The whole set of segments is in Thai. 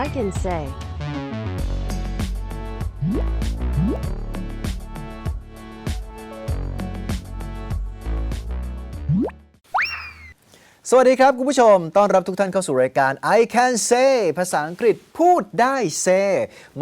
I can say. สวัสดีครับ คุณผู้ชม ต้อนรับทุกท่านเข้าสู่รายการ I Can Say ภาษาอังกฤษพูดได้ say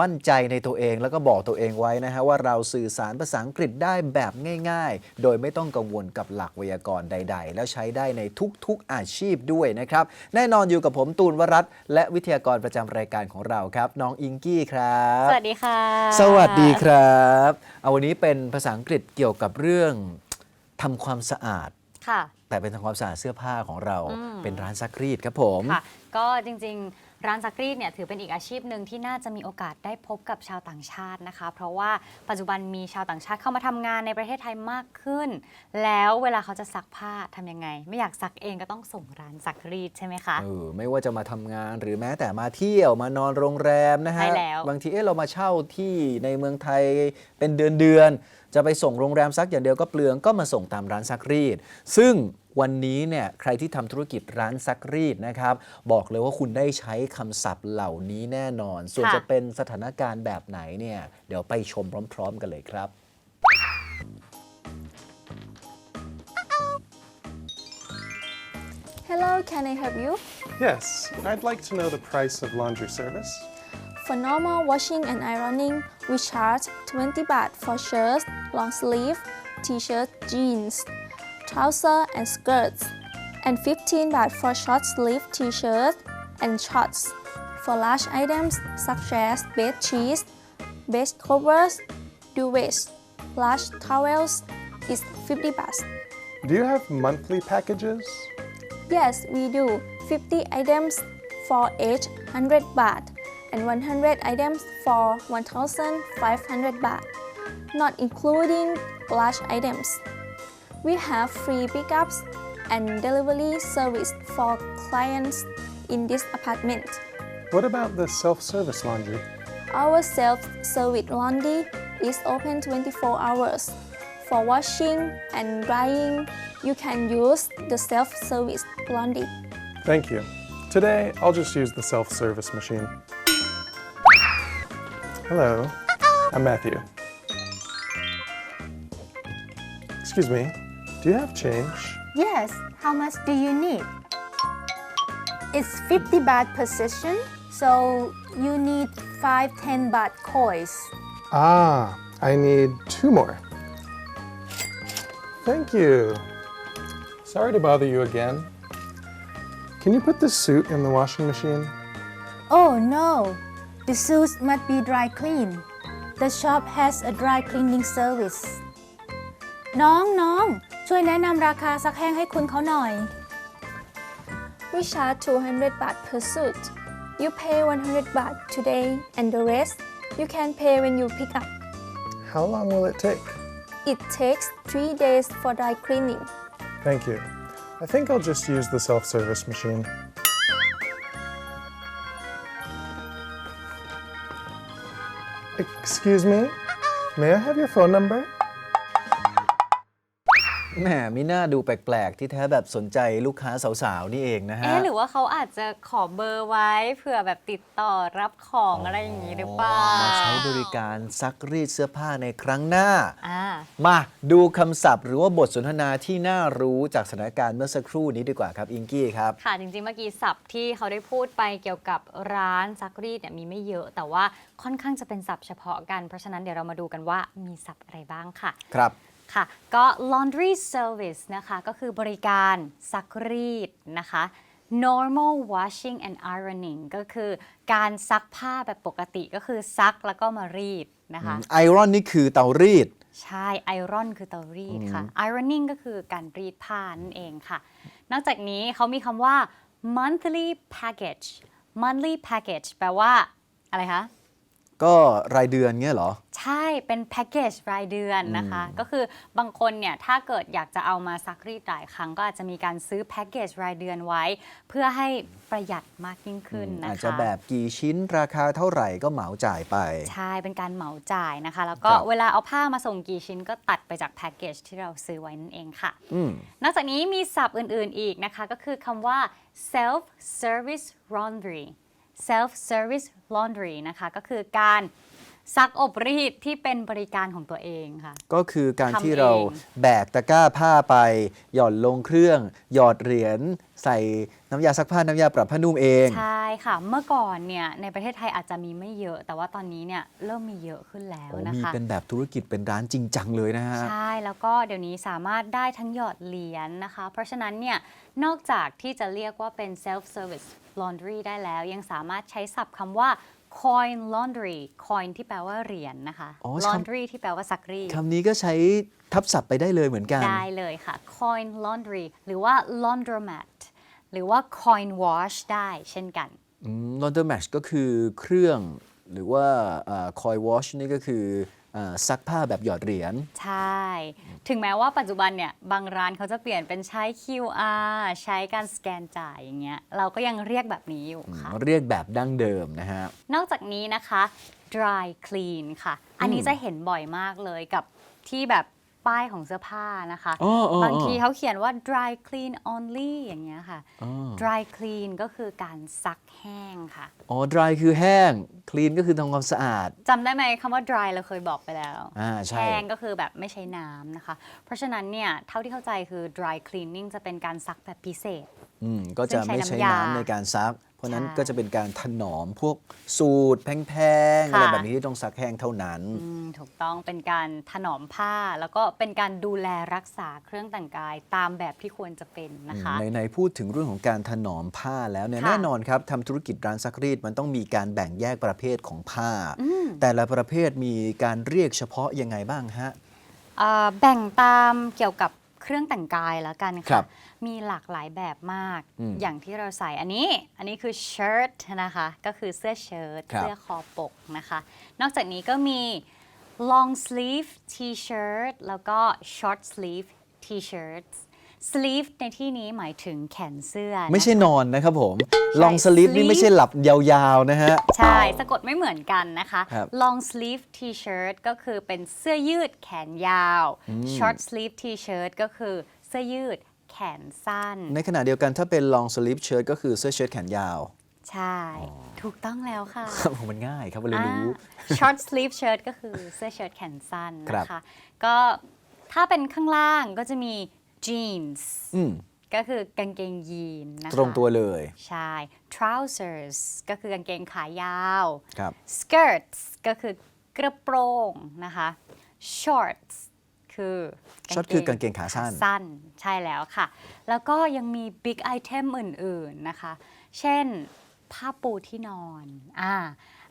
มั่นใจในตัวเองแล้วก็บอกตัวเองไว้นะฮะว่าเราสื่อสารภาษาอังกฤษได้แบบง่ายๆ โดยไม่ต้องกังวลกับหลักไวยากรณ์ใด ๆ แล้วใช้ได้ในทุกๆอาชีพด้วยนะครับ แน่นอนอยู่กับผมตูนวรัตน์และวิทยากรประจำรายการของเราครับ น้องอิงกี้ครับ สวัสดีค่ะ สวัสดีครับ เอาวันนี้เป็นภาษาอังกฤษเกี่ยวกับเรื่องทำความสะอาด ค่ะ แต่เป็นทำความสะอาดเสื้อผ้าของเราอืม เป็นร้านซักรีดครับผม ค่ะ ก็จริงๆ ร้านซักรีดเนี่ยถือเป็นอีกอาชีพหนึ่งที่น่าจะมีโอกาสได้พบกับชาวต่างชาตินะคะ เพราะว่าปัจจุบันมีชาวต่างชาติเข้ามาทำงานในประเทศไทยมากขึ้น แล้วเวลาเขาจะซักผ้าทำยังไง ไม่อยากซักเองก็ต้องส่งร้านซักรีดใช่ไหมคะ เออไม่ว่าจะมาทำงานหรือแม้แต่มาเที่ยวมานอนโรงแรมนะฮะ ใช่แล้วบางทีเอ๊ะเรามาเช่าที่ในเมืองไทยเป็นเดือนเดือนๆจะไปส่งโรงแรมซักอย่างเดียวก็เปลืองก็มาส่งตามร้านซักรีด ซึ่งวันนี้เนี่ยใครที่ทำธุรกิจร้านซักรีดนะครับ บอกเลยว่าคุณได้ใช้คำศัพท์เหล่านี้แน่นอน ส่วนค่ะจะเป็นสถานการณ์แบบไหนเนี่ยเดี๋ยวไปชมพร้อม ๆ กันเลยครับ Hello, can I help you? Yes, I'd like to know the price of laundry service. For normal washing and ironing, we charge 20 baht for shirts, long sleeve, t-shirt, jeans, trouser and skirts, and 15 baht for short sleeve t-shirt and shorts. For large items such as bed sheets, bed covers, duvets, large towels is 50 baht. Do you have monthly packages? Yes, we do. 50 items for each 100 baht and 100 items for 1500 baht, not including large items. We have free pickups and delivery service for clients in this apartment. What about the self service laundry? Our self-service laundry is open 24 hours. For washing and drying, you can use the self-service laundry. Thank you. Today, I'll just use the self service machine. Hello, I'm Matthew. Excuse me, do you have change? Yes, how much do you need? It's 50 baht per session, so you need 5 10 baht coins. Ah, I need two more. Thank you. Sorry to bother you again. Can you put this suit in the washing machine? Oh no, the suits must be dry clean. The shop has a dry cleaning service. น้องน้องช่วยแนะนำราคาซักแห้งให้คุณเขาหน่อย We charge 200 baht per suit. You pay 100 baht today, and the rest you can pay when you pick up. How long will it take? It takes three days for dry cleaning. Thank you. I think I'll just use the self service machine. Excuse me? May I have your phone number? แหมมิน่าดูแปลก ๆ ที่แท้แบบสนใจลูกค้าสาว ๆ นี่เองนะฮะ เอ๊ะหรือว่าเขาอาจจะขอเบอร์ไว้เผื่อแบบติดต่อรับของอะไรอย่างนี้หรือเปล่า มาใช้บริการซักรีดเสื้อผ้าในครั้งหน้า อ่า มาดูคำศัพท์หรือว่าบทสนทนาที่น่ารู้จากสถานการณ์เมื่อสักครู่นี้ดีกว่าครับอิงกี้ครับ ค่ะ จริง ๆ เมื่อกี้ศัพท์ที่เขาได้พูดไปเกี่ยวกับร้านซักรีดเนี่ยมีไม่เยอะ แต่ว่าค่อนข้างจะเป็นศัพท์เฉพาะกัน เพราะฉะนั้นเดี๋ยวเรามาดูกันว่ามีศัพท์อะไรบ้างค่ะ ครับ ค่ะ ก็ laundry service นะคะ ก็คือบริการซักรีดนะคะ normal washing and ironing ก็คือการซักผ้าแบบปกติก็คือซักแล้วก็มารีดนะคะ ไอรอนนี่คือเตารีด ใช่ไอรอนคือเตารีดค่ะ ironing ก็คือการรีดผ้านั่นเองค่ะ นอกจากนี้เขามีคำว่า monthly package monthly package แปลว่าอะไรคะ ก็รายเดือนเงี้ยเหรอ ใช่เป็นแพ็กเกจรายเดือนนะคะ ก็คือบางคนเนี่ยถ้าเกิดอยากจะเอามาซักรีดหลายครั้ง ก็อาจจะมีการซื้อแพ็กเกจรายเดือนไว้ เพื่อให้ประหยัดมากยิ่งขึ้นนะคะอาจจะแบบกี่ชิ้นราคาเท่าไหร่ก็เหมาจ่ายไป ใช่เป็นการเหมาจ่ายนะคะ แล้วก็ครับเวลาเอาผ้ามาส่งกี่ชิ้นก็ตัดไปจากแพ็กเกจที่เราซื้อไว้นั่นเองค่ะอืมนอกจากนี้มีศัพท์อื่นๆอีกนะคะ ก็คือคำว่า self service laundry self service laundry นะคะ ก็คือการ ซักอบรีดที่เป็นบริการของตัวเองค่ะ ก็คือการทำที่เราเองแบกตะกร้าผ้าไป หย่อนลงเครื่อง หยอดเหรียญใส่น้ำยาซักผ้าน้ำยาปรับผ้านุ่มเอง ใช่ค่ะ เมื่อก่อนเนี่ยในประเทศไทยอาจจะมีไม่เยอะ แต่ว่าตอนนี้เนี่ยเริ่มมีเยอะขึ้นแล้วโอ้นะมีคะ เป็นแบบธุรกิจเป็นร้านจริงจังเลยนะฮะ ใช่ แล้วก็เดี๋ยวนี้สามารถได้ทั้งหยอดเหรียญนะคะ เพราะฉะนั้นเนี่ยนอกจากที่จะเรียกว่าเป็น self service laundry ได้แล้ว ยังสามารถใช้ศัพท์คำว่า coin laundry coin ที่แปลว่าเหรียญนะคะ อ๋อคำ laundry ที่แปลว่าซักรีดคำนี้ก็ใช้ทับศัพท์ไปได้เลยเหมือนกัน ได้เลยค่ะ coin laundry หรือว่า laundromat หรือว่า coin wash ได้เช่นกัน ลอนเดอร์แมชก็คือเครื่องหรือว่าคอยวอชนี่ก็คืออ่า ซักผ้าแบบหยอดเหรียญ ใช่ ถึงแม้ว่าปัจจุบันเนี่ย บางร้านเขาจะเปลี่ยนเป็นใช้ QR ใช้การสแกนจ่ายอย่างเงี้ย เราก็ยังเรียกแบบนี้อยู่ค่ะ เรียกแบบดั้งเดิมนะฮะ นอกจากนี้นะคะ dry clean ค่ะ อันนี้จะเห็นบ่อยมากเลยกับที่แบบ ป้ายของเสื้อผ้านะคะ อ๋ออ๋ออ๋อบางทีเขาเขียนว่า dry clean only อย่างเงี้ยค่ะ dry clean ก็คือการซักแห้งค่ะอ๋อ dry คือแห้ง clean ก็คือทำความสะอาด จำได้ไหมคำว่า dry เราเคยบอกไปแล้ว อ่า ใช่ แห้งก็คือแบบไม่ใช้น้ำนะคะ เพราะฉะนั้นเนี่ย เท่าที่เข้าใจคือ dry cleaning จะเป็นการซักแบบพิเศษ อืมก็จะซึ่งใช้ไม่ใช้น้ำยาน้ำในการซัก เพราะนั้นใช่ก็จะเป็นการถนอมพวกสูตรแพงๆค่ะอะไรแบบนี้ที่ต้องซักแห้งเท่านั้นอืมถูกต้องเป็นการถนอมผ้า แล้วก็เป็นการดูแลรักษาเครื่องแต่งกายตามแบบที่ควรจะเป็นนะคะในในพูดถึงเรื่องของการถนอมผ้าแล้วเนี่ยค่ะแน่นอนครับทำธุรกิจร้านซักรีดมันต้องมีการแบ่งแยกประเภทของผ้า แต่ละประเภทมีการเรียกเฉพาะยังไงบ้างฮะเอ่อแบ่งตามเกี่ยวกับ เครื่องแต่งกายแล้วกันครัค่ะ บมีหลากหลายแบบมาก อืมอย่างที่เราใส่อันนี้ อันนี้คือ shirt นะคะ ก็คือเสื้อเชิ้ต ครับ เสื้อคอปกนะคะ นอกจากนี้ก็มี long sleeve t-shirt แล้วก็ short sleeve t-shirts sleeve ในที่นี้หมายถึงแขนเสื้อไม่ใช่นะคะนอนนะครับผม ลองสลิปนี่ sleeve ไม่ใช่หลับยาวๆนะฮะ ใช่ สะกดไม่เหมือนกันนะคะ ครับ long sleeve t-shirt ก็คือเป็นเสื้อยืดแขนยาว short sleeve t-shirt ก็คือเสื้อยืดแขนสั้น ในขณะเดียวกันถ้าเป็น long sleeve shirt ก็คือเสื้อเชิ้ตแขนยาว ใช่ ถูกต้องแล้วค่ะครับผมมันง่ายครับเลยรู้อ่า short sleeve shirt ก็คือเสื้อเชิ้ตแขนสั้นครับนะคะก็ถ้าเป็นข้างล่างก็จะมี jeans อืมก็คือกางเกงยีนนะคะตรงตัวเลย ใช่ trousers ก็คือกางเกงขายาว ครับ skirts ก็คือกระโปรงนะคะ shorts คือก short คือกางเกงขาสั้น สั้นใช่แล้วค่ะ แล้วก็ยังมี big item อื่น ๆ นะคะ เช่น ผ้าปูที่นอน อ่า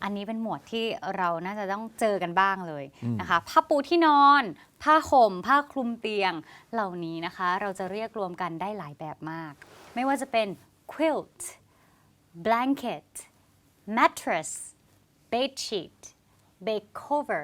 อันนี้เป็นหมวดที่เราน่าจะต้องเจอกันบ้างเลยนะคะผ้าปูที่นอน ผ้าห่ม ผ้าคลุมเตียงเหล่านี้นะคะ เราจะเรียกรวมกันได้หลายแบบมาก ไม่ว่าจะเป็น quilt blanket mattress bed sheet bed cover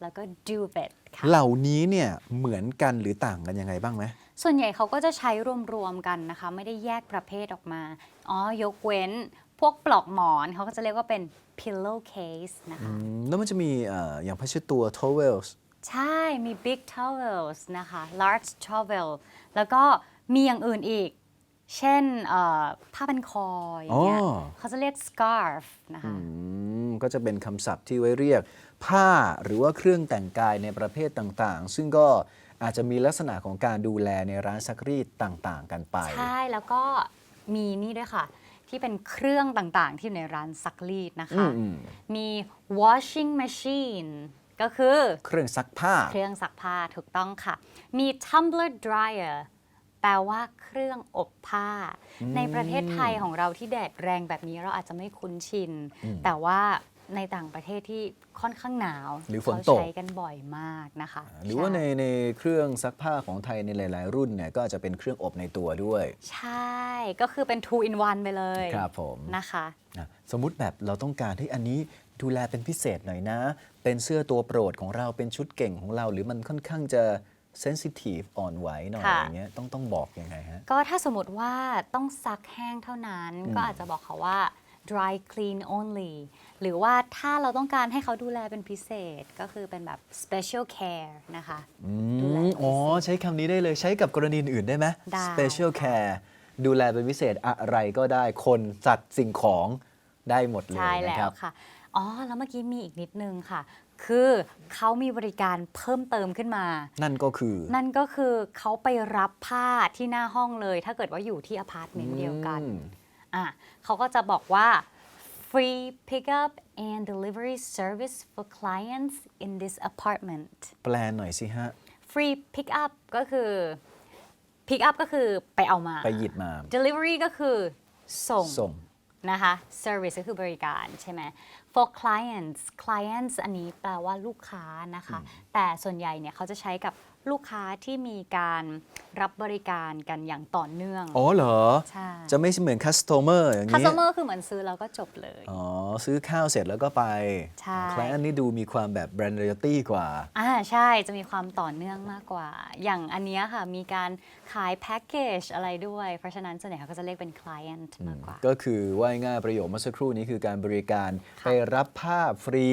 แล้วก็ duvet ค่ะเหล่านี้เนี่ยเหมือนกันหรือต่างกันยังไงบ้างไหมส่วนใหญ่เขาก็จะใช้รวมๆกันนะคะ ไม่ได้แยกประเภทออกมา อ๋อยกเว้น พวกปลอกหมอนเขาก็จะเรียกว่าเป็น pillow case นะคะ อืมแล้วมันจะมีเอ่ออย่างผ้าเช็ดตัว towels ใช่ มี big towels นะคะ large towel แล้วก็มีอย่างอื่นอีก เช่นเอ่อผ้าพันคออย่างเงี้ยอ๋อ เขาจะเรียก scarf นะคะ อืมก็จะเป็นคำศัพท์ที่ไว้เรียก ผ้าหรือว่าเครื่องแต่งกายในประเภทต่างๆ ซึ่งก็อาจจะมีลักษณะของการดูแลในร้านซักรีดต่างๆ กันไป ใช่ แล้วก็มีนี่ด้วยค่ะ ที่เป็นเครื่องต่างๆ ที่อยู่ในร้านซักรีดนะคะ อืมมี washing machine ก็คือเครื่องซักผ้า เครื่องซักผ้าถูกต้องค่ะ มี tumbler dryer แปลว่าเครื่องอบผ้า ในประเทศไทยของเราที่แดดแรงแบบนี้เราอาจจะไม่คุ้นชิน แต่ว่า ในต่างประเทศที่ค่อนข้างหนาวหรือฝนเขาตกใช้กันบ่อยมากนะคะหรือว่าในช่ในเครื่องซักผ้าของไทยในหลาย ๆ รุ่นเนี่ยก็อาจจะเป็นเครื่องอบในตัวด้วยใช่ก็คือเป็น two in one ไปเลยครับผมนะคะอะสมมุติแบบเราต้องการให้อันนี้ดูแลเป็นพิเศษหน่อยนะ เป็นเสื้อตัวโปรดของเราเป็นชุดเก่งของเรา หรือมันค่อนข้างจะเซนซิทีฟอ่อนไหวหน่อยค่ะ อย่างเงี้ยต้องต้องบอกยังไงฮะ ก็ถ้าสมมติว่าต้องซักแห้งเท่านั้นก็อาจจะบอกเขาว่า dry clean only หรือว่าถ้าเราต้องการให้เขาดูแลเป็นพิเศษก็คือเป็นแบบ special care นะคะดูแลอืมเป็นพิเศษ อ๋อ ใช้คำนี้ได้เลยใช้กับกรณีอื่นได้ไหม ได้ special care ดูแลเป็นพิเศษอะไรก็ได้คนสัตว์สิ่งของได้หมดเลยใช่แล้นะครัวบ ค่ะ อ๋อ แล้วเมื่อกี้มีอีกนิดนึงค่ะ คือเขามีบริการเพิ่มเติมขึ้นมา นั่นก็คือ นั่นก็คือเขาไปรับผ้าที่หน้าห้องเลย ถ้าเกิดว่าอยู่ที่อพาร์ตเมนต์เดียวกัน อืม อะเขาก็จะบอกว่า free pickup and delivery service for clients in this apartment แปลหน่อยสิฮะ free pickup ก็คือ pick up ก็คือไปเอามา ไปหยิบมา delivery ก็คือส่งส่งนะคะ service ก็คือบริการใช่ไหม for clients clients อันนี้แปลว่าลูกค้านะคะ แต่ส่วนใหญ่เนี่ยเขาจะใช้กับ ลูกค้าที่มีการรับบริการกันอย่างต่อเนื่องอ๋อเหรอ ใช่จะไม่เหมือน customer อย่างนี้ customer คือเหมือนซื้อแล้วก็จบเลย อ๋อ ซื้อข้าวเสร็จแล้วก็ไปใช่ คลอันนี่ดูมีความแบบ brand loyalty กว่า อ่าใช่จะมีความต่อเนื่องมากกว่า อย่างอันเนี้ยค่ะ มีการขายแพ็กเกจอะไรด้วย เพราะฉะนั้นส่วนใหญ่เขาก็จะเรียกเป็น client มากกว่า ก็คือว่าง่ายๆประโยคเมื่อสักครู่นี้คือการบริการไปรับผ้าฟรี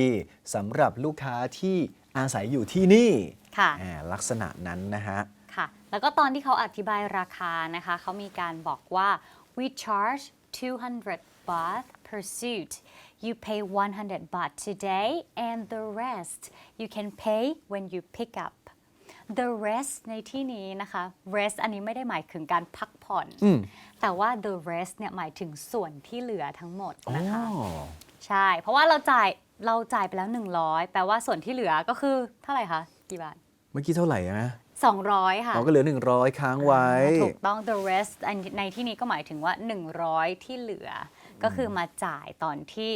สำหรับลูกค้าที่ อาศัยอยู่ที่นี่ค่ะอ่าลักษณะนั้นนะฮะ ค่ะ แล้วก็ตอนที่เขาอธิบายราคานะคะ เขามีการบอกว่า we charge 200 baht per suit you pay 100 baht today and the rest you can pay when you pick up the rest ในที่นี้นะคะ rest อันนี้ไม่ได้หมายถึงการพักผ่อนแต่ว่า the rest เนี่ยหมายถึงส่วนที่เหลือทั้งหมดนะคะ ใช่ เพราะว่าเราจ่าย เราจ่ายไปแล้ว 100 แปลว่าส่วนที่เหลือก็คือเท่าไหร่คะ กี่บาท เมื่อกี้เท่าไหร่นะ200 ค่ะเราก็เหลือ 100 ค้างไว้ ถูกต้อง the rest อันในที่นี้ก็หมายถึงว่า 100 ที่เหลือ ก็คือมาจ่ายตอนที่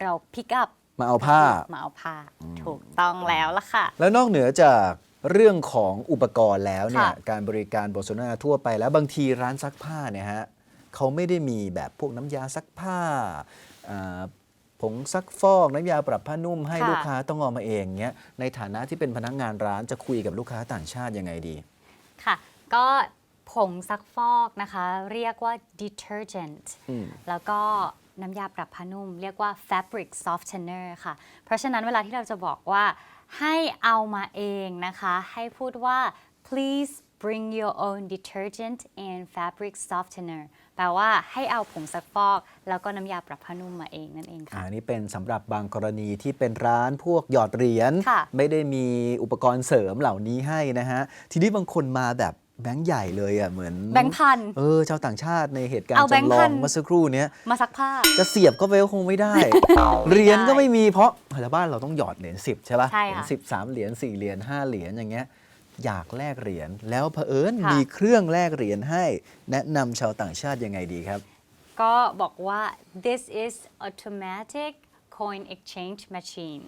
เรา pick up มาเอาผ้า มาเอาผ้า ถูกต้องแล้วล่ะค่ะ แล้วนอกเหนือจากเรื่องของอุปกรณ์แล้วเนี่ยค่ะการบริการบทสนทนาทั่วไปแล้วบางทีร้านซักผ้าเนี่ยฮะเขาไม่ได้มีแบบพวกน้ำยาซักผ้าอ่า ผงซักฟอกน้ำยาปรับผ้านุ่มให้ค่ะ ลูกค้าต้องเอามาเองเงี้ยในฐานะที่เป็นพนักงานร้านจะคุยกับลูกค้าต่างชาติยังไงดี ค่ะ ก็ผงซักฟอกนะคะ เรียกว่า detergent อืม แล้วก็น้ำยาปรับผ้านุ่ม เรียกว่า fabric softener ค่ะ เพราะฉะนั้นเวลาที่เราจะบอกว่าให้เอามาเองนะคะ ให้พูดว่า please bring your own detergent and fabric softener แปลว่าให้เอาผงซักฟอก แล้วก็น้ำยาปรับผ้านุ่มมาเองนั่นเองอ่าค่ะนี่เป็นสำหรับบางกรณีที่เป็นร้านพวกหยอดเหรียญค่ะ ไม่ได้มีอุปกรณ์เสริมเหล่านี้ให้นะฮะ ทีนี้บางคนมาแบบแบงค์ใหญ่เลยอะเหมือนแบงค์พัน เออชาวต่างชาติในเหตุการเอาณ์แบงค์จำลอพังน เมื่อสักครู่เนี้ย มาซักผ้า จะเสียบก็ไปก็คงไม่ได้ เหรียญก็ไม่มีเพราะแต่บ้านเราต้องหยอดเหรียญสิบใช่ป่ะใช่เหรียญค่ะ สิบสามเหรียญสี่เหรียญห้าเหรียญอย่างเงี้ย อยากแลกเหรียญแล้วเผอิญค่ะ มีเครื่องแลกเหรียญให้ แนะนำชาวต่างชาติยังไงดีครับ ก็บอกว่า this is automatic coin exchange machine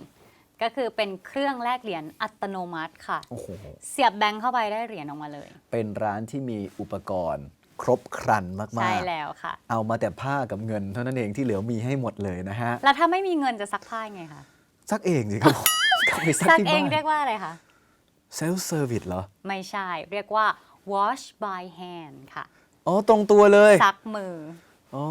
ก็คือเป็นเครื่องแลกเหรียญอัตโนมัติค่ะ โอ้โห เสียบแบงค์เข้าไปได้เหรียญออกมาเลย เป็นร้านที่มีอุปกรณ์ ครบครันมาก ใช่ๆ แล้วค่ะ เอามาแต่ผ้ากับเงินเท่านั้นเองที่เหลือมีให้หมดเลยนะฮะแล้วถ้าไม่มีเงินจะซักผ้ายังไงคะซักเองสิครับผมก็ไปซักซักที่เองบ้านเรียกว่าอะไรคะ เซลฟ์เซอร์วิสเหรอ ไม่ใช่ เรียกว่า wash by hand ค่ะ อ๋อ ตรงตัวเลย ซักมือ อ๋อ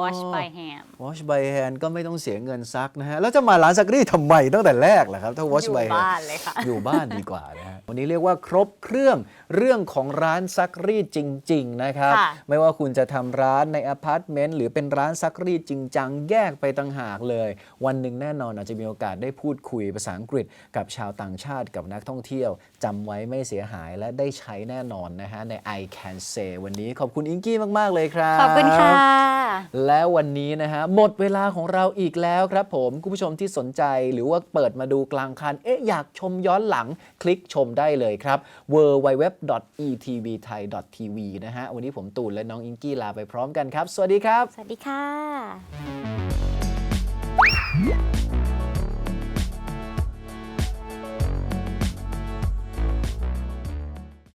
wash by hand wash by hand ก็ไม่ต้องเสียเงินซักนะฮะ แล้วจะมาร้านซักรีดทำไมตั้งแต่แรกล่ะครับ ถ้า wash อยู่ by hand บ้านเลยค่ะ อยู่บ้านดีกว่านะฮะ วันนี้เรียกว่าครบเครื่องเรื่องของร้านซักรีดจริง ๆ นะครับ ค่ะ ไม่ว่าคุณจะทำร้านในอพาร์ตเมนต์หรือเป็นร้านซักรีดจริงจังแยกไปต่างหากเลย วันหนึ่งแน่นอนอาจจะมีโอกาสได้พูดคุยภาษาอังกฤษ กับชาวต่างชาติกับนักท่องเที่ยวจำไว้ไม่เสียหายและได้ใช้แน่นอนนะฮะใน I Can Say วันนี้ขอบคุณอิงกี้มากๆเลยครับ ขอบคุณค่ะ และวันนี้นะฮะ หมดเวลาของเราอีกแล้วครับผมคุณผู้ชมที่สนใจหรือว่าเปิดมาดูกลางคัน เอ๊ะ อยากชมย้อนหลังคลิกชมได้เลยครับ www.etvthai.tv นะฮะ วันนี้ผมตูนและน้องอิงกี้ลาไปพร้อมกันครับ สวัสดีครับ สวัสดีค่ะ